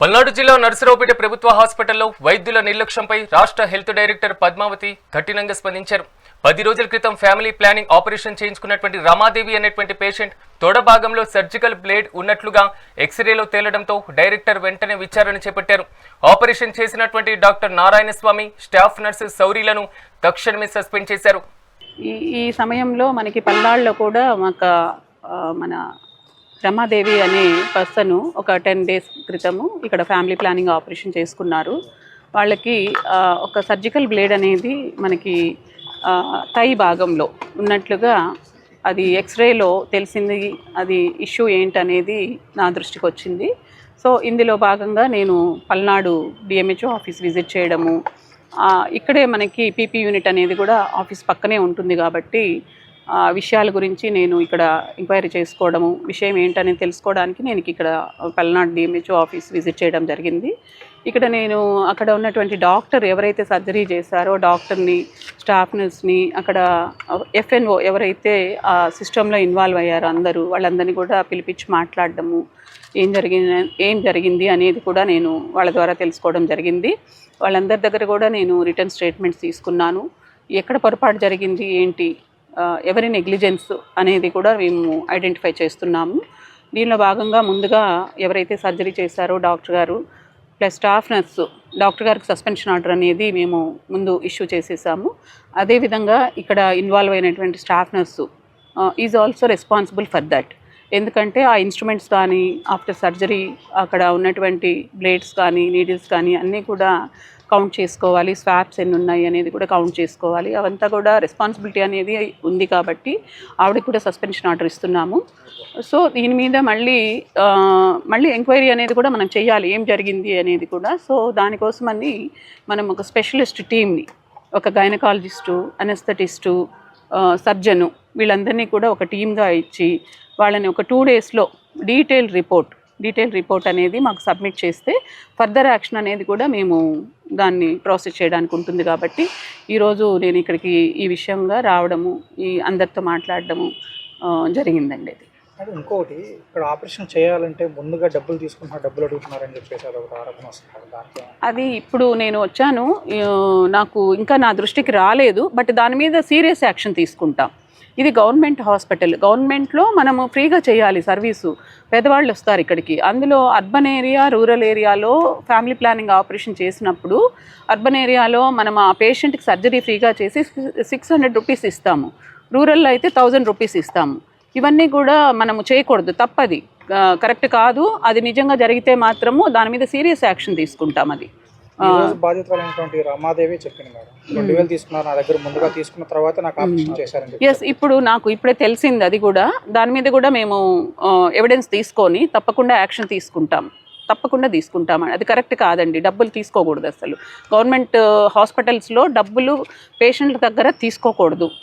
పల్నాడు జిల్లా నర్సరావుపేట ప్రభుత్వ హాస్పిటల్లో వైద్యుల నిర్లక్ష్యంపై రాష్ట్ర హెల్త్ డైరెక్టర్ పద్మావతి కఠినంగా స్పందించారు. పది రోజుల క్రితం ఫ్యామిలీ ప్లానింగ్ ఆపరేషన్ చేయించుకున్నటువంటి రమాదేవి అనేటువంటి పేషెంట్ తొడ భాగంలో సర్జికల్ బ్లేడ్ ఉన్నట్లుగా ఎక్స్రేలో తేలడంతో డైరెక్టర్ వెంటనే విచారణ చేపట్టారు. ఆపరేషన్ చేసినటువంటి doctor Narayana Swamy staff nurse సౌరీలను తక్షణమే సస్పెండ్ చేశారు. ఈ ఈ సమయంలో మనకి పల్నాడులో కూడా మన రమాదేవి అనే పర్సన్ ఒక టెన్ డేస్ క్రితము ఇక్కడ ఫ్యామిలీ ప్లానింగ్ ఆపరేషన్ చేసుకున్నారు. వాళ్ళకి ఒక సర్జికల్ బ్లేడ్ అనేది మనకి తై థై భాగంలో ఉన్నట్లుగా అది ఎక్స్రేలో తెలిసింది అది ఇష్యూ ఏంటనేది నా దృష్టికి వచ్చింది. సో ఇందులో భాగంగా నేను పల్నాడు డిఎంహెచ్ఓ ఆఫీస్ విజిట్ చేయడము ఇక్కడే మనకి పీపీ యూనిట్ అనేది కూడా ఆఫీస్ పక్కనే ఉంటుంది కాబట్టి విషయాల గురించి నేను ఇక్కడ ఎంక్వైరీ చేసుకోవడము విషయం ఏంటని తెలుసుకోవడానికి నేను ఇక్కడ పల్నాడు డిఎంహెచ్ఓ ఆఫీస్ విజిట్ చేయడం జరిగింది. ఇక్కడ నేను అక్కడ ఉన్నటువంటి డాక్టర్ ఎవరైతే సర్జరీ చేశారో డాక్టర్ని స్టాఫ్ నర్స్ని అక్కడ ఎఫ్ఎన్ఓ ఎవరైతే ఆ సిస్టంలో ఇన్వాల్వ్ అయ్యారో అందరూ వాళ్ళందరినీ కూడా పిలిపించి మాట్లాడడము ఏం జరిగింది ఏం జరిగింది అనేది కూడా నేను వాళ్ళ ద్వారా తెలుసుకోవడం జరిగింది. వాళ్ళందరి దగ్గర కూడా నేను రిటర్న్ స్టేట్మెంట్స్ తీసుకున్నాను. ఎక్కడ పొరపాటు జరిగింది ఏంటి ఎవరి నెగ్లిజెన్స్ అనేది కూడా మేము ఐడెంటిఫై చేస్తున్నాము. దీనిలో భాగంగా ముందుగా ఎవరైతే సర్జరీ చేశారో డాక్టర్ గారు ప్లస్ స్టాఫ్ నర్సు డాక్టర్ గారికి సస్పెన్షన్ ఆర్డర్ అనేది మేము ముందు ఇష్యూ చేసేసాము. అదేవిధంగా ఇక్కడ ఇన్వాల్వ్ అయినటువంటి staff nurse is also responsible for that. ఎందుకంటే ఆ ఇన్స్ట్రుమెంట్స్ కానీ ఆఫ్టర్ సర్జరీ అక్కడ ఉన్నటువంటి బ్లేడ్స్ కానీ నీడిల్స్ కానీ అన్నీ కూడా కౌంట్ చేసుకోవాలి స్వాప్స్ ఎన్ని ఉన్నాయి అనేది కూడా కౌంట్ చేసుకోవాలి. అవంతా కూడా రెస్పాన్సిబిలిటీ అనేది ఉంది కాబట్టి ఆవిడకి కూడా సస్పెన్షన్ ఆర్డర్ ఇస్తున్నాము. సో దీని మీద మళ్ళీ మళ్ళీ ఎంక్వైరీ అనేది కూడా మనం చేయాలి ఏం జరిగింది అనేది కూడా. సో దానికోసమని మనం ఒక స్పెషలిస్ట్ టీమ్ని ఒక గైనకాలజిస్టు అనస్థెటిస్టు సర్జను వీళ్ళందరినీ కూడా ఒక టీమ్గా ఇచ్చి వాళ్ళని ఒక టూ డేస్లో డీటెయిల్ రిపోర్ట్ డీటెయిల్ రిపోర్ట్ అనేది మాకు సబ్మిట్ చేస్తే ఫర్దర్ యాక్షన్ అనేది కూడా మేము దాన్ని ప్రాసెస్ చేయడానికి ఉంటుంది కాబట్టి ఈరోజు నేను ఇక్కడికి ఈ విషయంగా రావడము ఈ అందరితో మాట్లాడడము జరిగిందండి ఇది. అంటే ఇంకొకటి ఇక్కడ ఆపరేషన్ చేయాలంటే ముందుగా డబ్బులు తీసుకుంటున్నారు డబ్బులు అడుగుతున్నారని చెప్పేసి అది ఆరోపణ వస్తుంది. దానికి అది ఇప్పుడు నేను వచ్చాను నాకు ఇంకా నా దృష్టికి రాలేదు బట్ దాని మీద సీరియస్ యాక్షన్ తీసుకుంటాం. ఇది గవర్నమెంట్ హాస్పిటల్. గవర్నమెంట్లో మనము ఫ్రీగా చేయాలి సర్వీసు. పేదవాళ్ళు వస్తారు ఇక్కడికి. అందులో అర్బన్ ఏరియా రూరల్ ఏరియాలో ఫ్యామిలీ ప్లానింగ్ ఆపరేషన్ చేసినప్పుడు అర్బన్ ఏరియాలో మనం ఆ పేషెంట్కి సర్జరీ ఫ్రీగా చేసి సిక్స్ హండ్రెడ్ రూపీస్ ఇస్తాము. రూరల్లో అయితే థౌజండ్ రూపీస్ ఇస్తాము. ఇవన్నీ కూడా మనము చేయకూడదు తప్పది. కరెక్ట్ కాదు. అది నిజంగా జరిగితే మాత్రము దాని మీద సీరియస్ యాక్షన్ తీసుకుంటాం అది. ఈ రోజు బాధితులైనటువంటి రమాదేవి చెప్పింది మేడం. రెండు వేలు తీసుకున్నారు నా దగ్గర ముందుగా తీసుకున్న తర్వాత నాకు ఆపరేషన్ చేశారని చెప్పి ఎస్ ఇప్పుడు నాకు ఇప్పుడే తెలిసింది అది కూడా. దాని మీద కూడా మేము ఎవిడెన్స్ తీసుకొని తప్పకుండా యాక్షన్ తీసుకుంటాం. తప్పకుండా తీసుకుంటాం అది కరెక్ట్ కాదండి. డబ్బులు తీసుకోకూడదు అసలు. గవర్నమెంట్ హాస్పిటల్స్లో డబ్బులు పేషెంట్ల దగ్గర తీసుకోకూడదు.